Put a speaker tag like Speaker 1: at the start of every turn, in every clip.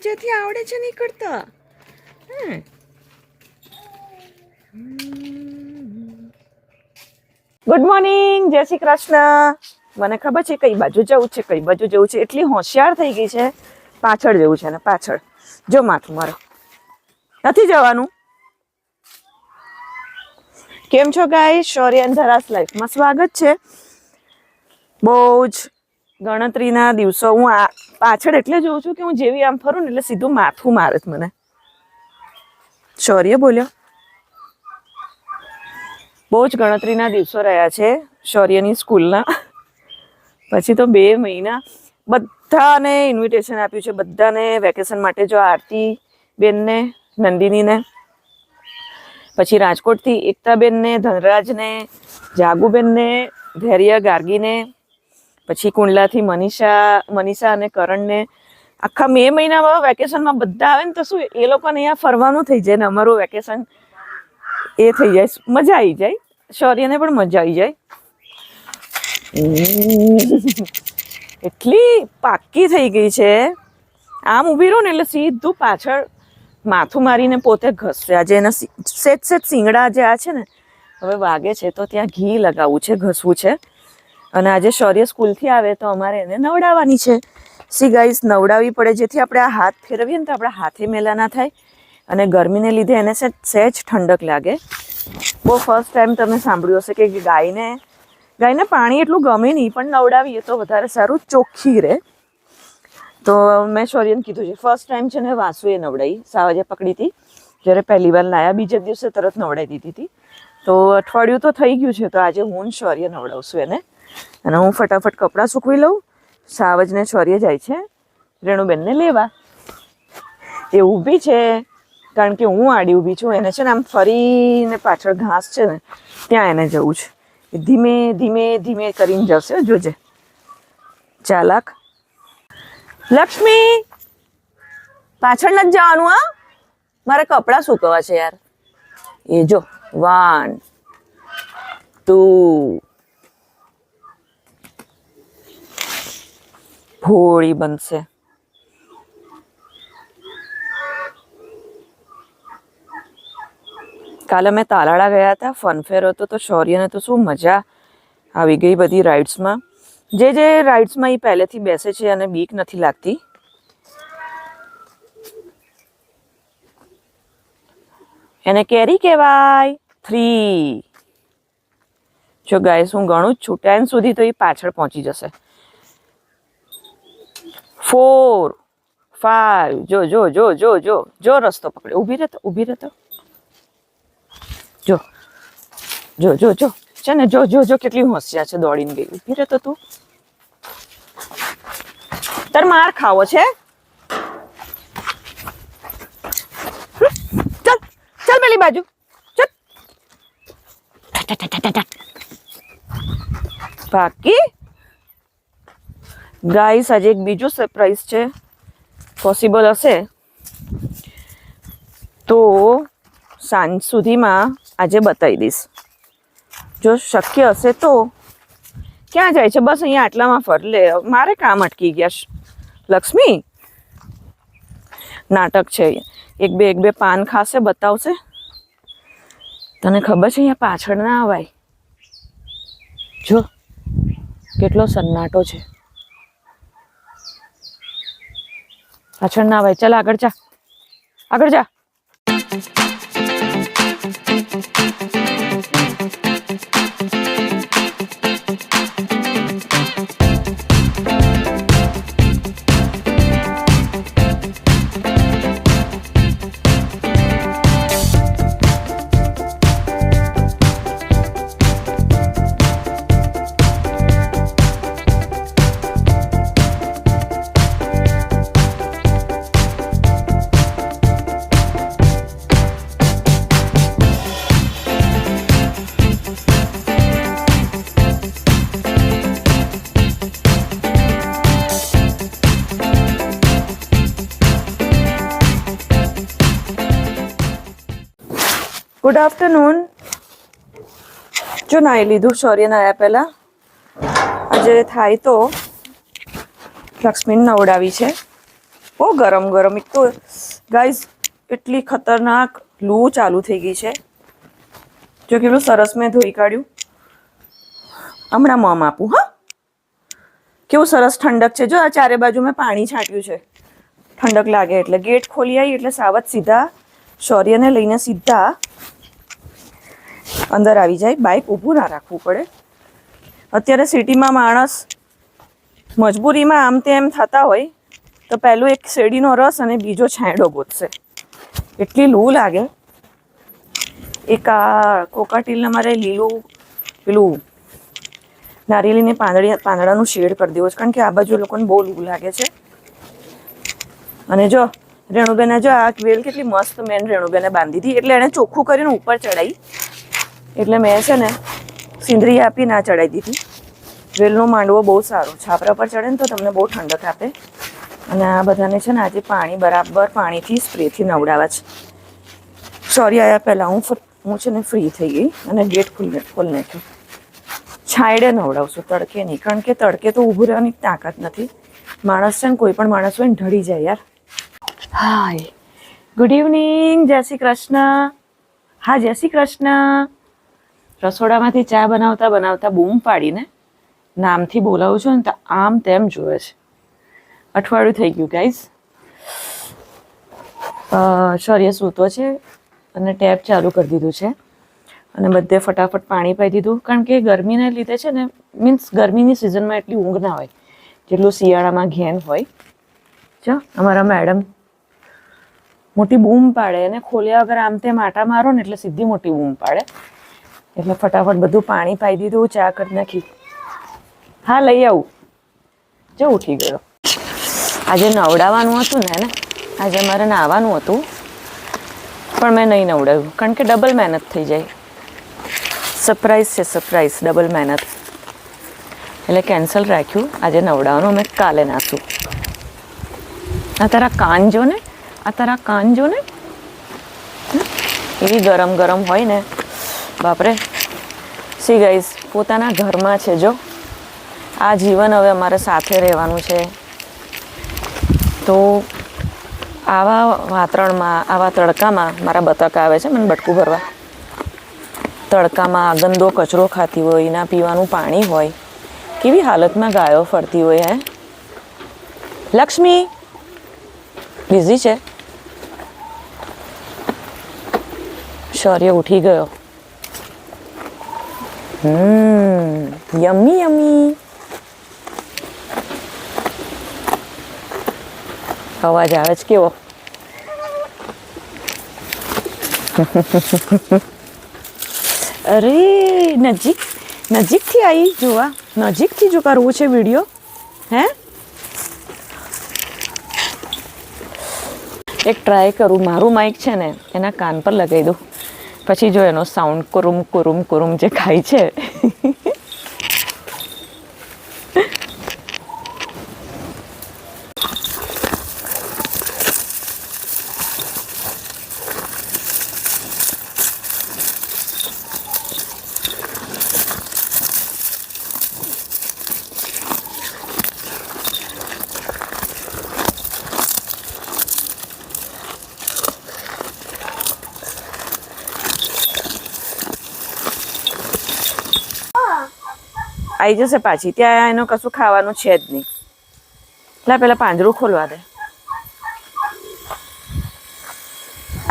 Speaker 1: નીચેથી આવડે છે નહીં હમ. ગુડ મોર્નિંગ જય શ્રી કૃષ્ણ. મને ખબર છે કઈ બાજુ જવું છે, કઈ બાજુ જવું છે, એટલી હોશિયાર થઈ ગઈ છે. પાછળ જવું છે ને, પાછળ. જો માથું મારો. નથી જવાનું? કેમ છો ગાય શૌર્ય ધરાસ લાઈફમાં સ્વાગત છે. બહુ જ ગણતરીના દિવસો હું આ પાછળ એટલે જોઉં છું કે હું જેવી આમ ફરું ને એટલે સીધું માથું મારે મને. શૌર્ય બોલ્યો. બહુ જ ગણતરીના દિવસો રહ્યા છે શૌર્યની સ્કૂલના. પછી તો બે મહિના બધાને ઇન્વિટેશન આપ્યું છે, બધાને વેકેશન માટે જો આરતી બેનને, નંદિનીને. પછી રાજકોટથી એકતાબેનને, ધનરાજને, જાગુબેનને, ધૈર્ય ગાર્ગીને પછી કુંડલાથી મનીષા મનીષા અને કરણને આખા મે મહિનામાં વેકેશનમાં બધા આવે ને તો શું, એ લોકોને અહીંયા ફરવાનું થઈ જાય ને અમારું વેકેશન એ થઈ જાય. મજા આવી જાય. શૌર્યને પણ મજા આવી જાય. એટલી પાક્કી થઈ ગઈ છે. આમ ઊભી રહો ને એટલે સીધું પાછળ માથું મારીને પોતે ઘસશે. આજે એના સેજ સેજ સિંગડા જે આ છે ને, હવે વાગે છે તો ત્યાં ઘી લગાવવું છે, ઘસવું છે. અને આજે શૌર્ય સ્કૂલથી આવે તો અમારે એને નવડાવવાની છે. સી ગાઈસ નવડાવવી પડે. જેથી આપણે આ હાથ ફેરવીએ ને તો આપણા હાથે મેલા ના થાય. અને ગરમીને લીધે એને સહેજ સહેજ ઠંડક લાગે. બહુ ફર્સ્ટ ટાઈમ તમે સાંભળ્યું હશે કે ગાયને ગાયને પાણી એટલું ગમે નહીં, પણ નવડાવીએ તો વધારે સારું ચોખ્ખી રહે. તો મેં શૌર્યને કીધું છે ફર્સ્ટ ટાઈમ છે ને વાસુએ નવડાવી સાવજે પકડી હતી. જ્યારે પહેલી વાર લાયા, બીજા દિવસે તરત નવડાવી દીધી હતી. તો અઠવાડિયું તો થઈ ગયું છે, તો આજે હું શૌર્ય નવડાવશું એને. અને હું ફટાફટ કપડાં સૂકવી લઉં. સાવજને છોરીએ જાય છે. રેણુબેનને લેવા. એ ઊભી છે. કારણ કે હું આડી ઊભી છું. એને છે ને આમ ફરીને પાછળ ઘાસ છે ને, ત્યાં એને જવું છે. ધીમે ધીમે ધીમે કરીને જશે. જોજે. ચાલાક. લક્ષ્મી! પાછળ નથી જવાનું, હા? મારે કપડાં સૂકવવા છે યાર. એ જો. વન ટુ ભોળી બનશે. કાલે મેં તાલાળા ગયા હતા ફનફેર હતો તો શૌર્યને તો શું મજા આવી ગઈ બધી રાઇડ્સમાં જે જે રાઇડ્સમાં એ પહેલેથી બેસે છે અને બીક નથી લાગતી. એને કેરી કહેવાય થ્રી જો ગાઈસ હું ગણું જ છું ટેન સુધી તો એ પાછળ પહોંચી જશે. ફોર ફાઈવ જો જો જો જો જો જો રસ્તો પકડે ઊભી રહેતો ઊભી રહેતો જો જો જો જો છે ને જો જો જો કેટલી હોશિયાર છે દોડીને ગઈ ઊભી રહેતો તું તાર માર ખાવો છે ચાલ ચાલ પેલી બાજુ ચાલ બાકી ગાઈસ આજે એક બીજું સરપ્રાઈઝ છે. પોસિબલ હશે? તો સાંજ સુધીમાં આજે બતાવી દઈશ. જો શક્ય હશે તો ક્યાં જાય છે? બસ અહીંયા આટલામાં ફરલે મારે કામ અટકી ગયા લક્ષ્મી? નાટક છે એક બે એક બે પાન ખાશે, બતાવશે. તને ખબર છે અહીંયા પાછળ ના અવાય જો, કેટલો સન્નાટો છે. પાછળ ના ભાઈ ચાલ આગળ જા. આગળ જા. ગુડ આફ્ટરનૂન જો નાહી લીધું શૌર્યને આવ્યા પહેલાં. આજે થાય તો લક્ષ્મીને નવડાવી છે. બહુ ગરમ ગરમ. એક તો ગાઈઝ એટલી ખતરનાક લૂ ચાલુ થઈ ગઈ છે. જો કેટલું સરસ મેં ધોઈ કાઢ્યું. હમણાં મોમ આપું હા? કેવું સરસ ઠંડક છે. જો આ ચારે બાજુ મેં પાણી છાંટ્યું છે. ઠંડક લાગે એટલે. ગેટ ખોલી આવી એટલે સાવત સીધા શૌર્યને લઈને સીધા અંદર આવી જાય. બાઇક ઊભું ના રાખવું પડે. અત્યારે સિટીમાં માણસ મજબૂરીમાં આમ તેમ થતા હોય, તો પહેલું એક શેરડીનો રસ અને બીજો છાંયડો ગોતશે. એટલી લૂ લાગે. એક આ કોકાટીલને મારે લીલું, પેલું નારિયેળીને પાંદડી, પાંદડાનું શેડ કરી દેવો છે. કારણ કે આ બાજુ લોકોને બહુ લૂ લાગે છે. અને જો રેણુબેને જો આ વેલ કેટલી મસ્ત મેન રેણુબેને બાંધી હતી એટલે એણે ચોખ્ખું કરીને ઉપર ચડાવી એટલે મેં છે ને સિંદરી આપી ના ચડાવી દીધી. વેલનો માંડવો બહુ સારો, છાપરા પર ચડે ને તો તમને બહુ ઠંડક આપે. અને આ બધાને છે ને આજે પાણી, બરાબર પાણીથી સ્પ્રેથી નવડાવવા છે. સોરી આવ્યા પહેલાં હું હું છે ને ફ્રી થઈ ગઈ અને ગેટ ખુલ્લે ખોલી થયું છાંયડે નવડાવશું, તડકે નહીં. કારણ કે તડકે તો ઊભું રહેવાની તાકાત નથી. માણસ છે ને, કોઈ પણ માણસ હોય ને ઢળી જાય યાર. હાય ગુડ ઇવનિંગ જય શ્રી કૃષ્ણ. હા, જય શ્રી કૃષ્ણ. રસોડામાંથી ચા બનાવતા બનાવતા બૂમ પાડીને નામથી બોલાવું છું ને તો આમ તેમ જોવે છે. અઠવાડિયું થઈ ગયું ગાઈઝ શૌર્ય સૂતો છે અને ટેપ ચાલુ કરી દીધું છે અને બધે ફટાફટ પાણી પાઈ દીધું. કારણ કે ગરમીને લીધે છે ને મીન્સ ગરમીની સિઝનમાં એટલી ઊંઘ ના હોય, જેટલું શિયાળામાં ઘેન હોય. જો અમારા મેડમ મોટી બૂમ પાડે અને ખોલ્યા વગર આમ તેમ આટા મારો ને એટલે સીધી મોટી બૂમ પાડે. એટલે ફટાફટ બધું પાણી પાઈ દીધું, ચા કરી નાખી. હા, લઈ આવું. જો ઉઠી ગયો. આજે નવડાવવાનું હતું ને ને આજે મારે નાહવાનું હતું, પણ મેં નહીં નવડાવ્યું, કારણ કે ડબલ મહેનત થઈ જાય. સરપ્રાઈઝ છે સરપ્રાઈઝ ડબલ મહેનત. એટલે કેન્સલ રાખ્યું. આજે નવડાવવાનું અમે કાલે નાખ્યું આ તારા કાન જો ને, આ તારા કાન જો ને. એવી ગરમ ગરમ હોય ને. બાપરે. સી ગાઈઝ પોતાના ઘરમાં છે જો. આ જીવન હવે અમારે સાથે રહેવાનું છે. તો આવા વાતરણમાં આવા તડકામાં મારા બતક આવે છે, મને બટકું ભરવા. તડકામાં ગંદો કચરો ખાતી હોય, ના પીવાનું પાણી હોય. કેવી હાલતમાં ગાયો ફરતી હોય, હે? લક્ષ્મી બિઝી છે? શૌર્ય ઉઠી ગયો. હમ yummy, yummy. અવાજ આવે છે કેવો? અરે નજીક નજીકથી આવી જોવા. નજીકથી જો કરવું છે વીડિયો. હે? એક ટ્રાય કરું. મારું માઇક છે ને એના કાન પર લગાવી દઉં. પછી જો એનો સાઉન્ડ કુરુમ કુરુમ કુરુમ જે ખાય છે. આવી જશે પાછી. ત્યાં એનું કશું ખાવાનું છે જ નહીં. એટલે પેલા પાંજરું ખોલવા દે.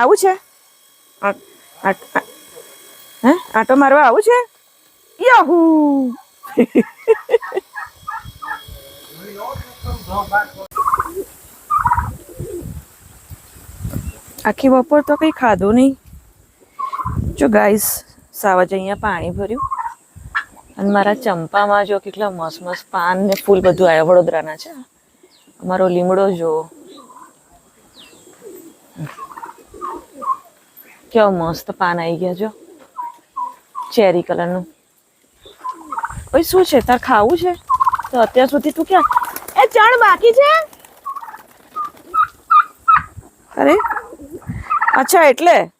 Speaker 1: આવું છે? હે? આટો મારવા આવું છે? યાહુ! આખી બપોર તો કંઈ ખાધું નહીં. જો ગાઈસ સાવજ અહીંયા પાણી ભર્યું. અને મારા ચંપામાં જો કેટલા મસ્ત મસ્ત પાન ને ફૂલ બધું આવ્યા, વડોદરાના છે. અમારો લીમડો જો. કેવો મસ્ત પાન આવી ગયા જો. ચેરી કલરનું. ઓય, શું છે? તાર ખાવું છે? તો અત્યાર સુધી તું ક્યાં? એ ચણ બાકી છે? અરે, અચ્છા, એટલે?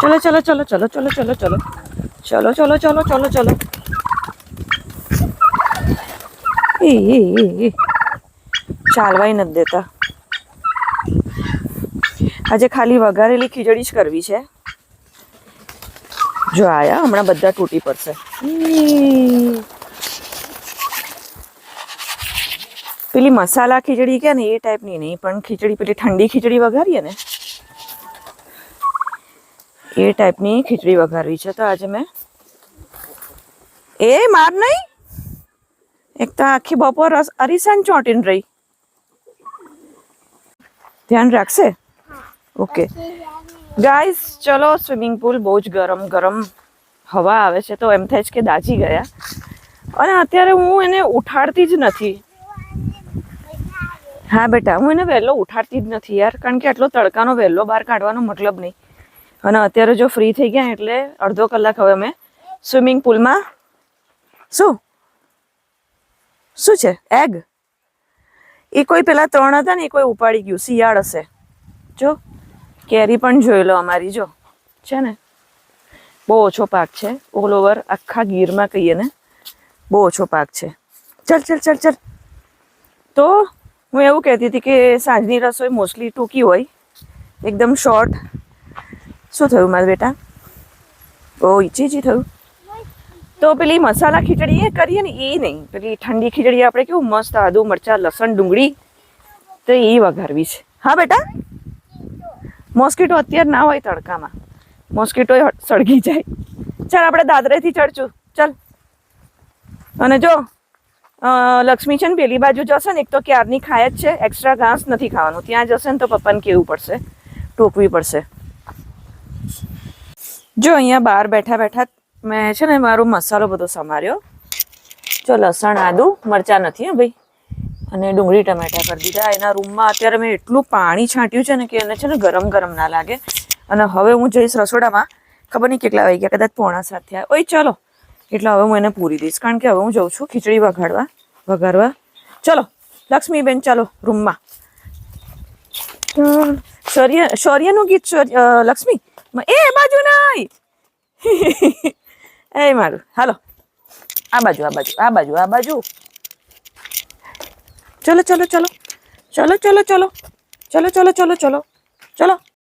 Speaker 1: ચલો ચલો ચલો ચલો ચલો ચલો ચલો ચલો ચલો ચલો ચલો ચલો એ ચાલવાય નથી દેતા આજે ખાલી વઘારેલી ખીચડી જ કરવી છે। જો આયા, હમણાં બધા તૂટી પડશે। પેલી મસાલા ખીચડી કે ને, એ ટાઈપની નહીં, પણ ખીચડી, પેલી ઠંડી ખીચડી વઘારીએ ને એ ટાઈપની ખીચડી વઘારવી છે. તો આજે મેં એ માર નહીં. એક તો આખી બપોર અરીસાન ચોંટીને રહી. ધ્યાન રાખશે? ઓકે. ગાઈસ ચલો સ્વિમિંગ પુલ બહુ જ ગરમ ગરમ હવા આવે છે. તો એમ થાય છે કે દાજી ગયા. અને અત્યારે હું એને ઉઠાડતી જ નથી. હા બેટા હું એને વહેલો ઉઠાડતી જ નથી યાર. કારણ કે આટલો તડકાનો વહેલો બહાર કાઢવાનો મતલબ નહીં. અને અત્યારે જો ફ્રી થઈ ગયા એટલે અડધો કલાક હવે અમે સ્વિમિંગ પુલમાં શું? શું છે? એગ એ કોઈ પેલા ત્રણ હતા ને, એ કોઈ ઉપાડી ગયું. શિયાળ હશે. જો, કેરી પણ જોઈ લો અમારી, જો. છે ને? બહુ ઓછો પાક છે. ઓલ ઓવર આખા ગીરમાં કહીએ ને, બહુ ઓછો પાક છે. ચલ ચલ ચલ ચલ. તો હું એવું કહેતી હતી કે સાંજની રસોઈ મોસ્ટલી ટૂંકી હોય. એકદમ શોર્ટ શું થયું મારા બેટા? ઓ ઈચી થયું. તો પેલી મસાલા ખીચડી એ કરીએ ને એ નહીં. પેલી ઠંડી ખીચડી આપણે કેવું મસ્ત આદુ, મરચાં, લસણ, ડુંગળી, તો એ વઘારવી છે. હા બેટા? મોસ્કીટો અત્યારે ના હોય તડકામાં. મોસ્કીટો સળગી જાય. ચાલ આપણે દાદરેથી ચડશું. ચાલ. અને જો લક્ષ્મી છે ને પેલી બાજુ જશે ને, એક તો ક્યારની ખાય જ છે. એક્સ્ટ્રા ઘાસ નથી ખાવાનું. ત્યાં જશે ને તો પપ્પાને કેવું પડશે? ટોકવી પડશે. જો અહીંયા બહાર બેઠા બેઠા મેં છે ને મારો મસાલો બધો સમાર્યો. જો લસણ, આદુ, મરચાં નથી ભાઈ. અને ડુંગળી, ટમેટા કરી દીધા. એના રૂમમાં અત્યારે મેં એટલું પાણી છાંટ્યું છે ને કે એને છે ને ગરમ ગરમ ના લાગે. અને હવે હું જઈશ રસોડામાં. ખબર નહીં કેટલા વાગ્યા, કદાચ પોણા સાત થયા. ઓય, ચલો. એટલે હવે હું એને પૂરી દઈશ. કારણ કે હવે હું જઉં છું ખીચડી વઘાડવા વઘારવા. ચલો, લક્ષ્મીબેન, ચાલો, રૂમમાં. શૌર્ય, શૌર્યનું ગીત લક્ષ્મી? એ બાજુ નહીં એ મારું હાલો આ બાજુ આ બાજુ આ બાજુ આ બાજુ ચલો ચલો ચલો ચલો ચલો ચલો ચલો ચલો ચલો ચલો ચલો